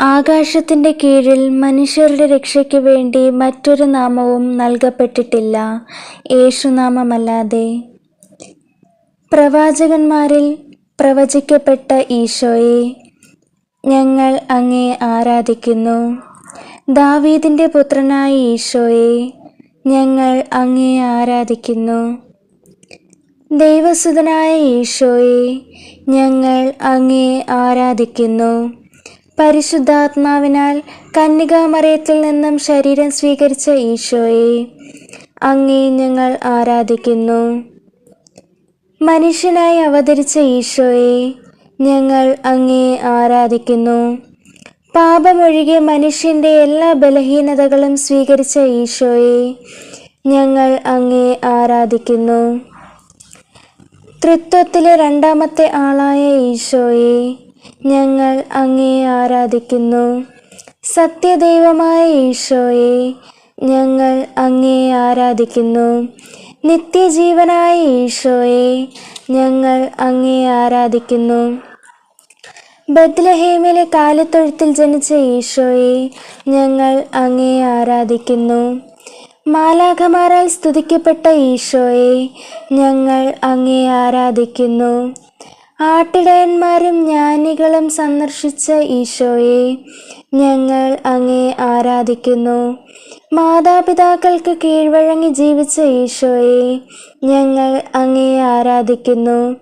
ആകാശത്തിന്റെ കീഴിൽ മനുഷ്യരുടെ രക്ഷയ്ക്ക് വേണ്ടി മറ്റൊരു നാമവും നൽകപ്പെട്ടിട്ടില്ല. യേശുനാമമല്ലാതെ. പ്രവാചകന്മാരിൽ പ്രവചിക്കപ്പെട്ട ഈശോയെ ഞങ്ങൾ അങ്ങേ ആരാധിക്കുന്നു. ദാവീദിന്റെ പുത്രനായ ഈശോയെ ഞങ്ങൾ അങ്ങേ ആരാധിക്കുന്നു. ദൈവസുതനായ ഈശോയെ ഞങ്ങൾ അങ്ങേ ആരാധിക്കുന്നു. പരിശുദ്ധാത്മാവിനാൽ കന്യകാമറയത്തിൽ നിന്നും ശരീരം സ്വീകരിച്ച ഈശോയെ അങ്ങേ ഞങ്ങൾ ആരാധിക്കുന്നു. മനുഷ്യനായി അവതരിച്ച ഈശോയെ ഞങ്ങൾ അങ്ങേ ആരാധിക്കുന്നു. പാപമൊഴികെ മനുഷ്യന്റെ എല്ലാ ബലഹീനതകളും സ്വീകരിച്ച ഈശോയെ ഞങ്ങൾ അങ്ങേ ആരാധിക്കുന്നു. തൃത്വത്തിലെ രണ്ടാമത്തെ ആളായ ഈശോയെ ഞങ്ങൾ അങ്ങേ ആരാധിക്കുന്നു. സത്യദൈവമായ ഈശോയെ ഞങ്ങൾ അങ്ങേ ആരാധിക്കുന്നു. നിത്യജീവനായ ഈശോയെ ഞങ്ങൾ അങ്ങേ ആരാധിക്കുന്നു. ബദ്ലഹേമിലെ കാലത്തൊഴുത്തിൽ ജനിച്ച ഈശോയെ ഞങ്ങൾ അങ്ങേ ആരാധിക്കുന്നു. മാലാഖമാരാൽ സ്തുതിക്കപ്പെട്ട ഈശോയെ ഞങ്ങൾ അങ്ങേ ആരാധിക്കുന്നു. ആട്ടിടയന്മാരും ജ്ഞാനികളും സന്ദർശിച്ച ഈശോയെ ഞങ്ങൾ അങ്ങേ ആരാധിക്കുന്നു. മാതാപിതാക്കൾക്ക് കീഴ്വഴങ്ങി ജീവിച്ച ഈശോയെ ഞങ്ങൾ അങ്ങേ ആരാധിക്കുന്നു.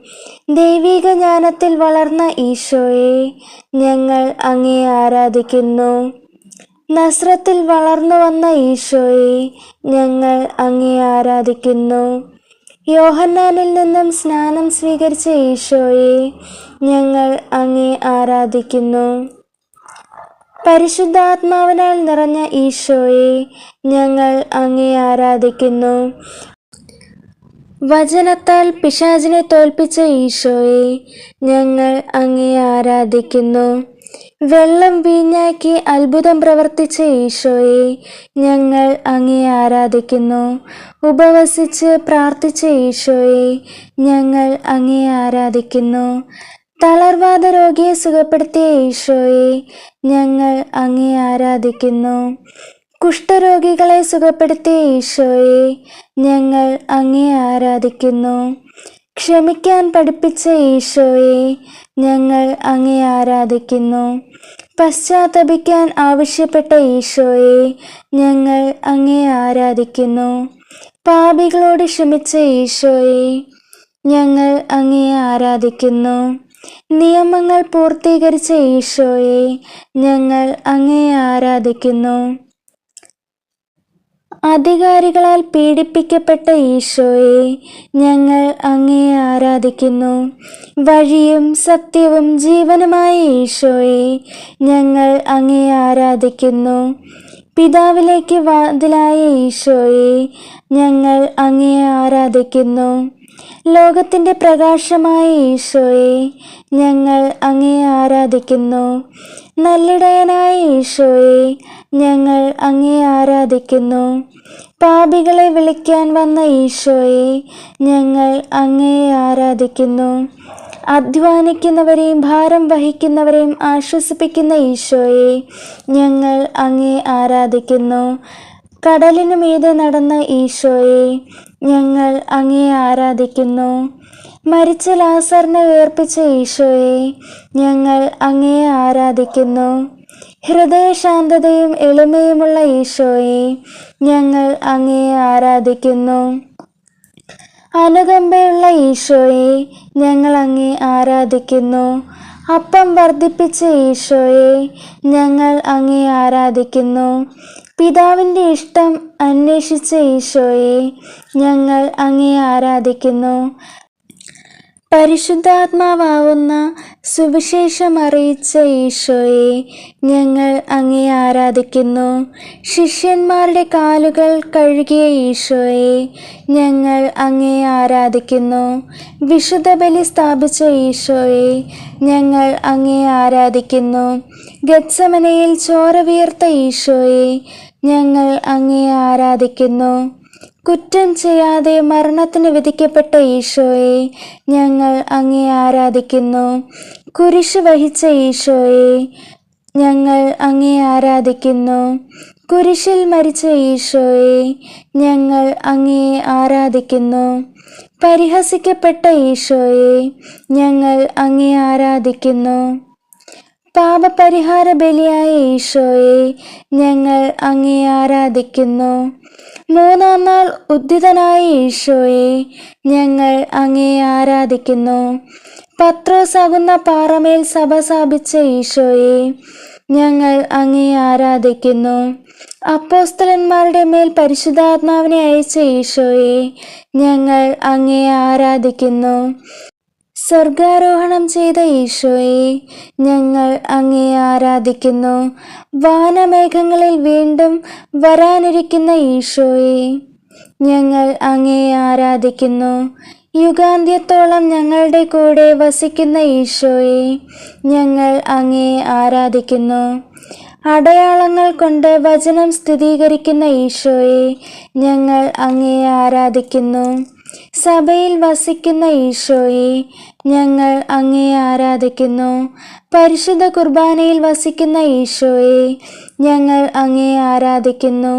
ദൈവിക ജ്ഞാനത്തിൽ വളർന്ന ഈശോയെ ഞങ്ങൾ അങ്ങേ ആരാധിക്കുന്നു. നസ്രത്തിൽ വളർന്നു വന്ന ഈശോയെ ഞങ്ങൾ അങ്ങേ ആരാധിക്കുന്നു. യോഹന്നാനിൽ നിന്നും സ്നാനം സ്വീകരിച്ച ഈശോയെ ഞങ്ങൾ അങ്ങേ ആരാധിക്കുന്നു. പരിശുദ്ധാത്മാവിനാൽ നിറഞ്ഞ ഈശോയെ ഞങ്ങൾ അങ്ങേ ആരാധിക്കുന്നു. വചനത്താൽ പിശാചിനെ തോൽപ്പിച്ച ഈശോയെ ഞങ്ങൾ അങ്ങേ ആരാധിക്കുന്നു. വെള്ളം വീഞ്ഞാക്കി അത്ഭുതം പ്രവർത്തിച്ച ഈശോയെ ഞങ്ങൾ അങ്ങേ ആരാധിക്കുന്നു. ഉപവസിച്ച് പ്രാർത്ഥിച്ച ഈശോയെ ഞങ്ങൾ അങ്ങേ ആരാധിക്കുന്നു. തളർവാദ രോഗിയെ സുഖപ്പെടുത്തിയ ഈശോയെ ഞങ്ങൾ അങ്ങേ ആരാധിക്കുന്നു. കുഷ്ഠരോഗികളെ സുഖപ്പെടുത്തിയ ഈശോയെ ഞങ്ങൾ അങ്ങേ ആരാധിക്കുന്നു. ക്ഷമിക്കാൻ പഠിപ്പിച്ച ഈശോയെ ഞങ്ങൾ അങ്ങേ ആരാധിക്കുന്നു. പശ്ചാത്തപിക്കാൻ ആവശ്യപ്പെട്ട ഈശോയെ ഞങ്ങൾ അങ്ങേ ആരാധിക്കുന്നു. പാപികളോട് ക്ഷമിച്ച ഈശോയെ ഞങ്ങൾ അങ്ങേ ആരാധിക്കുന്നു. നിയമങ്ങൾ പൂർത്തീകരിച്ച ഈശോയെ ഞങ്ങൾ അങ്ങേ ആരാധിക്കുന്നു. അധികാരികളാൽ പീഡിപ്പിക്കപ്പെട്ട ഈശോയെ ഞങ്ങൾ അങ്ങേ ആരാധിക്കുന്നു. വഴിയും സത്യവും ജീവനുമായ ഈശോയെ ഞങ്ങൾ അങ്ങേ ആരാധിക്കുന്നു. പിതാവിലേക്ക് വാതിലായ ഈശോയെ ഞങ്ങൾ അങ്ങേ ആരാധിക്കുന്നു. ലോകത്തിന്റെ പ്രകാശമായ ഈശോയെ ഞങ്ങൾ അങ്ങേ ആരാധിക്കുന്നു. നല്ലിടയനായ ഈശോയെ ഞങ്ങൾ അങ്ങേ ആരാധിക്കുന്നു. പാപികളെ വിളിക്കാൻ വന്ന ഈശോയെ ഞങ്ങൾ അങ്ങേ ആരാധിക്കുന്നു. അധ്വാനിക്കുന്നവരെയും ഭാരം വഹിക്കുന്നവരെയും ആശ്വസിപ്പിക്കുന്ന ഈശോയെ ഞങ്ങൾ അങ്ങേ ആരാധിക്കുന്നു. കടലിനു മീതെ നടന്ന ഈശോയെ ഞങ്ങൾ അങ്ങേ ആരാധിക്കുന്നു. മരിച്ച ലാസറിനെ ഉയർപ്പിച്ച ഈശോയെ ഞങ്ങൾ അങ്ങയെ ആരാധിക്കുന്നു. ഹൃദയശാന്തതയും എളിമയുമുള്ള ഈശോയെ ഞങ്ങൾ അങ്ങയെ ആരാധിക്കുന്നു. അനുകമ്പയുള്ള ഈശോയെ ഞങ്ങൾ അങ്ങേ ആരാധിക്കുന്നു. അപ്പം വർദ്ധിപ്പിച്ച ഈശോയെ ഞങ്ങൾ അങ്ങേ ആരാധിക്കുന്നു. പിതാവിന്റെ ഇഷ്ടം അന്വേഷിച്ച ഈശോയെ ഞങ്ങൾ അങ്ങേ ആരാധിക്കുന്നു. പരിശുദ്ധാത്മാവാവുന്ന സുവിശേഷം അറിയിച്ച ഈശോയെ ഞങ്ങൾ അങ്ങേ ആരാധിക്കുന്നു. ശിഷ്യന്മാരുടെ കാലുകൾ കഴുകിയ ഈശോയെ ഞങ്ങൾ അങ്ങേ ആരാധിക്കുന്നു. വിശുദ്ധ ബലി സ്ഥാപിച്ച ഈശോയെ ഞങ്ങൾ അങ്ങേ ആരാധിക്കുന്നു. ഗത്സമനയിൽ ചോര വിയർത്ത ഈശോയെ ഞങ്ങൾ അങ്ങേ ആരാധിക്കുന്നു. കുറ്റം ചെയ്യാതെ മരണത്തിന് വിധിക്കപ്പെട്ട ഈശോയെ ഞങ്ങൾ അങ്ങേ ആരാധിക്കുന്നു. കുരിശ് വഹിച്ച ഈശോയെ ഞങ്ങൾ അങ്ങേ ആരാധിക്കുന്നു. കുരിശിൽ മരിച്ച ഈശോയെ ഞങ്ങൾ അങ്ങേ ആരാധിക്കുന്നു. പരിഹസിക്കപ്പെട്ട ഈശോയെ ഞങ്ങൾ അങ്ങേ ആരാധിക്കുന്നു. പാപപരിഹാര ബലിയായ ഈശോയെ ഞങ്ങൾ അങ്ങേ ആരാധിക്കുന്നു. മൂന്നാം നാൾ ഉദ്ധിതനായ ഈശോയെ ഞങ്ങൾ അങ്ങേ ആരാധിക്കുന്നു. പത്രോസാകുന്ന പാറമേൽ സഭ സ്ഥാപിച്ച ഈശോയെ ഞങ്ങൾ അങ്ങേ ആരാധിക്കുന്നു. അപ്പോസ്തലന്മാരുടെ മേൽ പരിശുദ്ധാത്മാവിനെ അയച്ച ഈശോയെ ഞങ്ങൾ അങ്ങേ ആരാധിക്കുന്നു. സ്വർഗാരോഹണം ചെയ്ത ഈശോയെ ഞങ്ങൾ അങ്ങേ ആരാധിക്കുന്നു. വാനമേഘങ്ങളിൽ വീണ്ടും വരാനിരിക്കുന്ന ഈശോയെ ഞങ്ങൾ അങ്ങേ ആരാധിക്കുന്നു. യുഗാന്ത്യത്തോളം ഞങ്ങളുടെ കൂടെ വസിക്കുന്ന ഈശോയെ ഞങ്ങൾ അങ്ങേ ആരാധിക്കുന്നു. അടയാളങ്ങൾ കൊണ്ട് വചനം സ്ഥിരീകരിക്കുന്ന ഈശോയെ ഞങ്ങൾ അങ്ങേ ആരാധിക്കുന്നു. സഭയിൽ വസിക്കുന്ന ഈശോയെ ഞങ്ങൾ അങ്ങേ ആരാധിക്കുന്നു. പരിശുദ്ധ കുർബാനയിൽ വസിക്കുന്ന ഈശോയെ ഞങ്ങൾ അങ്ങേ ആരാധിക്കുന്നു.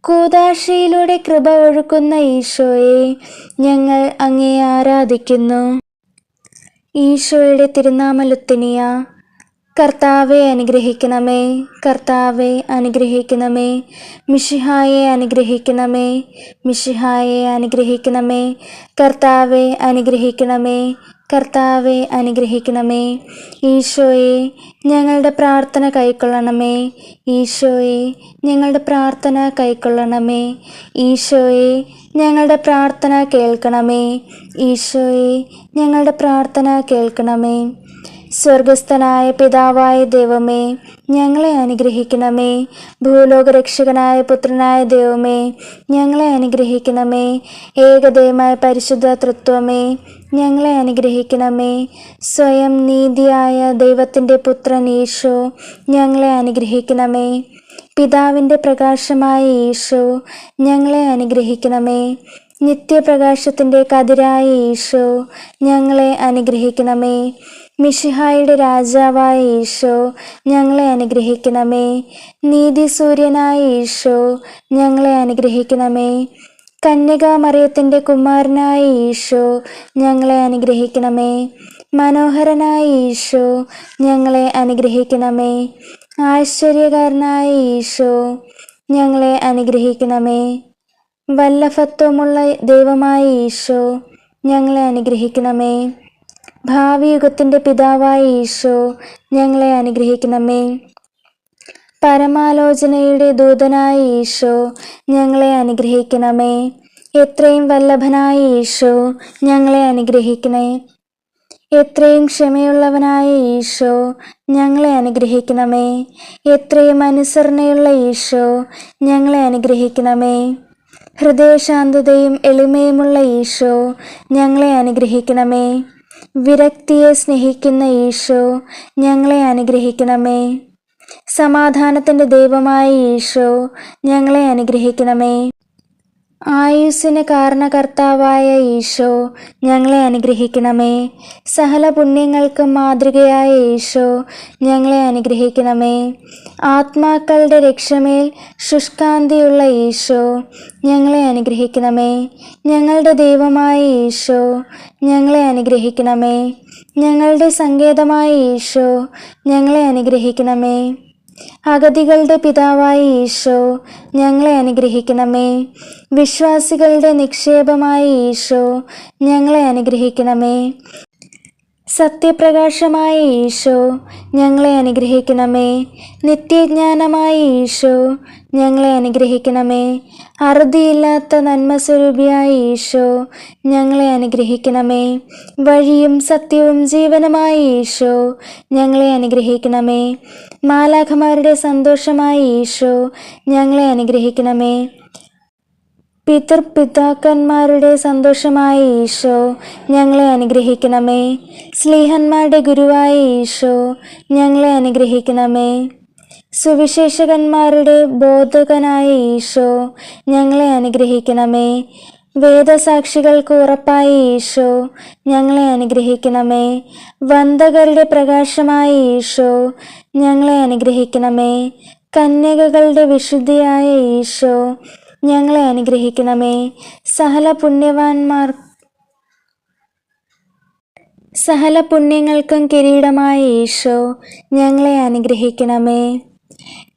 കൂതാശയിലൂടെ കൃപ ഒഴുക്കുന്ന ഈശോയെ ഞങ്ങൾ അങ്ങേ ആരാധിക്കുന്നു. ഈശോയുടെ തിരുനാമലുത്തിനിയ. കർത്താവെ അനുഗ്രഹിക്കണമേ കർത്താവെ അനുഗ്രഹിക്കണമേ മിഷിഹായെ അനുഗ്രഹിക്കണമേ മിഷിഹായെ അനുഗ്രഹിക്കണമേ കർത്താവെ അനുഗ്രഹിക്കണമേ കർത്താവെ അനുഗ്രഹിക്കണമേ. ഈശോയെ ഞങ്ങളുടെ പ്രാർത്ഥന കൈക്കൊള്ളണമേ. ഈശോയെ ഞങ്ങളുടെ പ്രാർത്ഥന കൈക്കൊള്ളണമേ. ഈശോയെ ഞങ്ങളുടെ പ്രാർത്ഥന കേൾക്കണമേ. ഈശോയെ ഞങ്ങളുടെ പ്രാർത്ഥന കേൾക്കണമേ. സ്വർഗസ്ഥനായ പിതാവായ ദൈവമേ ഞങ്ങളെ അനുഗ്രഹിക്കണമേ. ഭൂലോകരക്ഷകനായ പുത്രനായ ദൈവമേ ഞങ്ങളെ അനുഗ്രഹിക്കണമേ. ഏകദൈവമായ പരിശുദ്ധ തൃത്വമേ ഞങ്ങളെ അനുഗ്രഹിക്കണമേ. സ്വയം നീതിയായ ദൈവത്തിന്റെ പുത്രൻ ഈശോ ഞങ്ങളെ അനുഗ്രഹിക്കണമേ. പിതാവിന്റെ പ്രകാശമായ ഈശോ ഞങ്ങളെ അനുഗ്രഹിക്കണമേ. നിത്യപ്രകാശത്തിന്റെ കതിരായ ഈശോ ഞങ്ങളെ അനുഗ്രഹിക്കണമേ. മിഷിഹായുടെ രാജാവായ ഈശോ ഞങ്ങളെ അനുഗ്രഹിക്കണമേ. നീതിസൂര്യനായ ഈശോ ഞങ്ങളെ അനുഗ്രഹിക്കണമേ. കന്യകാമറിയത്തിന്റെ കുമാരനായ ഈശോ ഞങ്ങളെ അനുഗ്രഹിക്കണമേ. മനോഹരനായ ഈശോ ഞങ്ങളെ അനുഗ്രഹിക്കണമേ. ആശ്ചര്യകാരനായ ഈശോ ഞങ്ങളെ അനുഗ്രഹിക്കണമേ. വല്ലഭത്വമുള്ള ദൈവമായ ഈശോ ഞങ്ങളെ അനുഗ്രഹിക്കണമേ. ഭാവി പിതാവായ ഈശോ ഞങ്ങളെ അനുഗ്രഹിക്കണമേ. പരമാലോചനയുടെ ദൂതനായ ഈശോ ഞങ്ങളെ അനുഗ്രഹിക്കണമേ. എത്രയും വല്ലഭനായ ഈശോ ഞങ്ങളെ അനുഗ്രഹിക്കണേ. എത്രയും ക്ഷമയുള്ളവനായ ഈശോ ഞങ്ങളെ അനുഗ്രഹിക്കണമേ. എത്രയും അനുസരണയുള്ള ഈശോ ഞങ്ങളെ അനുഗ്രഹിക്കണമേ. ഹൃദയശാന്തതയും എളിമയുമുള്ള ഈശോ ഞങ്ങളെ അനുഗ്രഹിക്കണമേ. വിരക്തിയെ സ്നേഹിക്കുന്ന ഈശോ ഞങ്ങളെ അനുഗ്രഹിക്കണമേ. സമാധാനത്തിന്റെ ദൈവമായ ഈശോ ഞങ്ങളെ അനുഗ്രഹിക്കണമേ. ആയുസ്സിന് കാരണകർത്താവായ ഈശോ ഞങ്ങളെ അനുഗ്രഹിക്കണമേ. സകല പുണ്യങ്ങൾക്ക് മാതൃകയായ ഈശോ ഞങ്ങളെ അനുഗ്രഹിക്കണമേ. ആത്മാക്കളുടെ രക്ഷമേൽ ശുഷ്കാന്തിയുള്ള ഈശോ ഞങ്ങളെ അനുഗ്രഹിക്കണമേ. ഞങ്ങളുടെ ദൈവമായ ഈശോ ഞങ്ങളെ അനുഗ്രഹിക്കണമേ. ഞങ്ങളുടെ സങ്കേതമായ ഈശോ ഞങ്ങളെ അനുഗ്രഹിക്കണമേ. അഗതികളുടെ പിതാവായ ഈശോ ഞങ്ങളെ അനുഗ്രഹിക്കണമേ. വിശ്വാസികളുടെ നിക്ഷേപമായ ഈശോ ഞങ്ങളെ അനുഗ്രഹിക്കണമേ. സത്യപ്രകാശമായ ഈശോ ഞങ്ങളെ അനുഗ്രഹിക്കണമേ. നിത്യജ്ഞാനമായ ഈശോ ഞങ്ങളെ അനുഗ്രഹിക്കണമേ. അറുതിയില്ലാത്ത നന്മസ്വരൂപിയായ ഈശോ ഞങ്ങളെ അനുഗ്രഹിക്കണമേ. വഴിയും സത്യവും ജീവനുമായ ഈശോ ഞങ്ങളെ അനുഗ്രഹിക്കണമേ. മാലാഖമാരുടെ സന്തോഷമായ ഈശോ ഞങ്ങളെ അനുഗ്രഹിക്കണമേ. പിതൃപിതാക്കന്മാരുടെ സന്തോഷമായ ഈശോ ഞങ്ങളെ അനുഗ്രഹിക്കണമേ. സ്ലീഹന്മാരുടെ ഗുരുവായ ഈശോ ഞങ്ങളെ അനുഗ്രഹിക്കണമേ. സുവിശേഷകന്മാരുടെ ബോധകനായ ഈശോ ഞങ്ങളെ അനുഗ്രഹിക്കണമേ. വേദസാക്ഷികൾക്ക് ഉറപ്പായ ഈശോ ഞങ്ങളെ അനുഗ്രഹിക്കണമേ. വന്ദകരുടെ പ്രകാശമായ ഈശോ ഞങ്ങളെ അനുഗ്രഹിക്കണമേ. കന്യകകളുടെ വിശുദ്ധിയായ ഈശോ ഞങ്ങളെ അനുഗ്രഹിക്കണമേ. സഹല പുണ്യവാന്മാർ സഹല പുണ്യങ്ങൾക്കും കിരീടമായ ഈശോ ഞങ്ങളെ അനുഗ്രഹിക്കണമേ.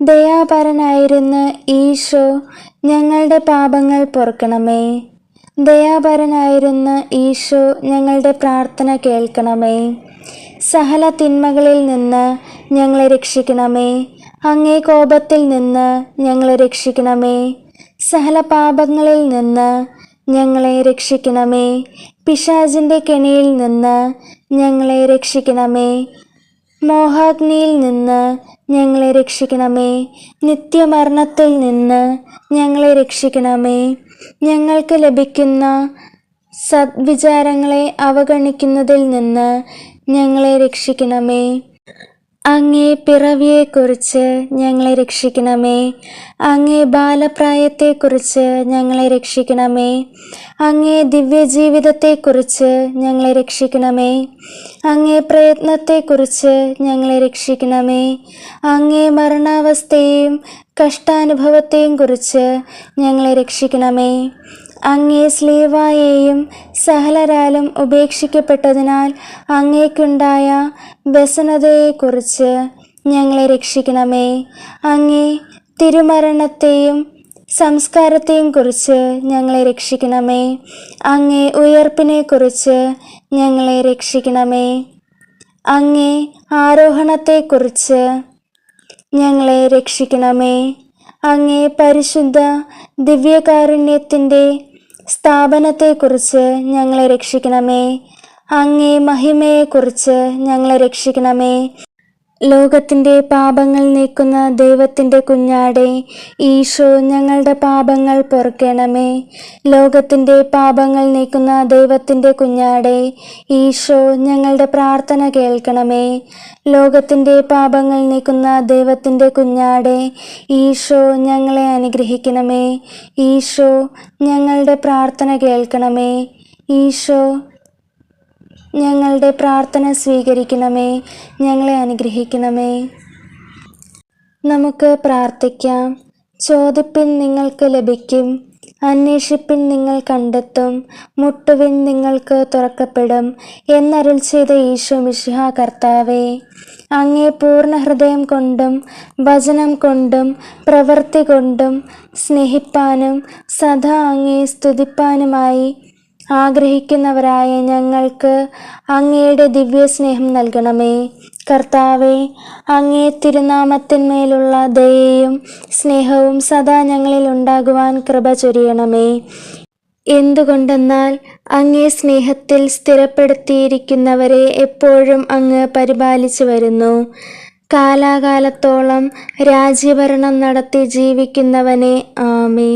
ദയാപരനായിരുന്ന ഈശോ ഞങ്ങളുടെ പാപങ്ങൾ പൊറുക്കണമേ. ദയാപരനായിരുന്ന ഈശോ ഞങ്ങളുടെ പ്രാർത്ഥന കേൾക്കണമേ. സഹല തിന്മകളിൽ നിന്ന് ഞങ്ങളെ രക്ഷിക്കണമേ. അങ്ങേ കോപത്തിൽ നിന്ന് ഞങ്ങളെ രക്ഷിക്കണമേ. സഹല പാപങ്ങളിൽ നിന്ന് ഞങ്ങളെ രക്ഷിക്കണമേ. പിശാചിന്റെ കെണിയിൽ നിന്ന് ഞങ്ങളെ രക്ഷിക്കണമേ. മോഹാഗ്നിയിൽ നിന്ന് ഞങ്ങളെ രക്ഷിക്കണമേ. നിത്യമരണത്തിൽ നിന്ന് ഞങ്ങളെ രക്ഷിക്കണമേ. ഞങ്ങൾക്ക് ലഭിക്കുന്ന സദ്വിചാരങ്ങളെ അവഗണിക്കുന്നതിൽ നിന്ന് ഞങ്ങളെ രക്ഷിക്കണമേ. അങ്ങേ പിറവിയെക്കുറിച്ച് ഞങ്ങളെ രക്ഷിക്കണമേ. അങ്ങേ ബാലപ്രായത്തെക്കുറിച്ച് ഞങ്ങളെ രക്ഷിക്കണമേ. അങ്ങേ ദിവ്യജീവിതത്തെക്കുറിച്ച് ഞങ്ങളെ രക്ഷിക്കണമേ. അങ്ങേ പ്രയത്നത്തെക്കുറിച്ച് ഞങ്ങളെ രക്ഷിക്കണമേ. അങ്ങേ മരണാവസ്ഥയെയും കഷ്ടാനുഭവത്തെയും കുറിച്ച് ഞങ്ങളെ രക്ഷിക്കണമേ. അങ്ങേ സ്ലീവായെയും സഹലരാലും ഉപേക്ഷിക്കപ്പെട്ടതിനാൽ അങ്ങേക്കുണ്ടായ വ്യസനതയെക്കുറിച്ച് ഞങ്ങളെ രക്ഷിക്കണമേ. അങ്ങേ തിരുമരണത്തെയും സംസ്കാരത്തെയും കുറിച്ച് ഞങ്ങളെ രക്ഷിക്കണമേ. അങ്ങേ ഉയർപ്പിനെക്കുറിച്ച് ഞങ്ങളെ രക്ഷിക്കണമേ. അങ്ങേ ആരോഹണത്തെക്കുറിച്ച് ഞങ്ങളെ രക്ഷിക്കണമേ. അങ്ങേ പരിശുദ്ധ ദിവ്യകാരുണ്യത്തിന്റെ സ്ഥാപനത്തെക്കുറിച്ച് ഞങ്ങളെ രക്ഷിക്കണമേ. അങ്ങേ മഹിമയെക്കുറിച്ച് ഞങ്ങളെ രക്ഷിക്കണമേ. ലോകത്തിന്റെ പാപങ്ങൾ നീക്കുന്ന ദൈവത്തിന്റെ കുഞ്ഞാടെ ഈശോ ഞങ്ങളുടെ പാപങ്ങൾ പൊറുക്കണമേ. ലോകത്തിന്റെ പാപങ്ങൾ നീക്കുന്ന ദൈവത്തിന്റെ കുഞ്ഞാടെ ഈശോ ഞങ്ങളുടെ പ്രാർത്ഥന കേൾക്കണമേ. ലോകത്തിന്റെ പാപങ്ങൾ നീക്കുന്ന ദൈവത്തിന്റെ കുഞ്ഞാടെ ഈശോ ഞങ്ങളെ അനുഗ്രഹിക്കണമേ. ഈശോ ഞങ്ങളുടെ പ്രാർത്ഥന കേൾക്കണമേ. ഈശോ ഞങ്ങളുടെ പ്രാർത്ഥന സ്വീകരിക്കണമേ ഞങ്ങളെ അനുഗ്രഹിക്കണമേ. നമുക്ക് പ്രാർത്ഥിക്കാം. ചോദിപ്പിൻ നിങ്ങൾക്ക് ലഭിക്കും. അന്വേഷിപ്പിൻ നിങ്ങൾ കണ്ടെത്തും. മുട്ടുവിൻ നിങ്ങൾക്ക് തുറക്കപ്പെടും. എന്നരുൾ ചെയ്ത ഈശോ മിശിഹ കർത്താവേ അങ്ങേ പൂർണ ഹൃദയം കൊണ്ടും ഭജനം കൊണ്ടും പ്രവൃത്തി കൊണ്ടും സ്നേഹിപ്പാനും സദാ അങ്ങേ സ്തുതിപ്പാനുമായി ആഗ്രഹിക്കുന്നവരായ ഞങ്ങൾക്ക് അങ്ങയുടെ ദിവ്യസ്നേഹം നൽകണമേ. കർത്താവെ അങ്ങേ തിരുനാമത്തിന്മേലുള്ള ദയയും സ്നേഹവും സദാ ഞങ്ങളിൽ ഉണ്ടാകുവാൻ കൃപ ചൊരിയണമേ. എന്തുകൊണ്ടെന്നാൽ അങ്ങേ സ്നേഹത്തിൽ സ്ഥിരപ്പെടുത്തിയിരിക്കുന്നവരെ എപ്പോഴും അങ്ങ് പരിപാലിച്ചു വരുന്നു. കാലാകാലത്തോളം രാജ്യഭരണം നടത്തി ജീവിക്കുന്നവനെ ആമേ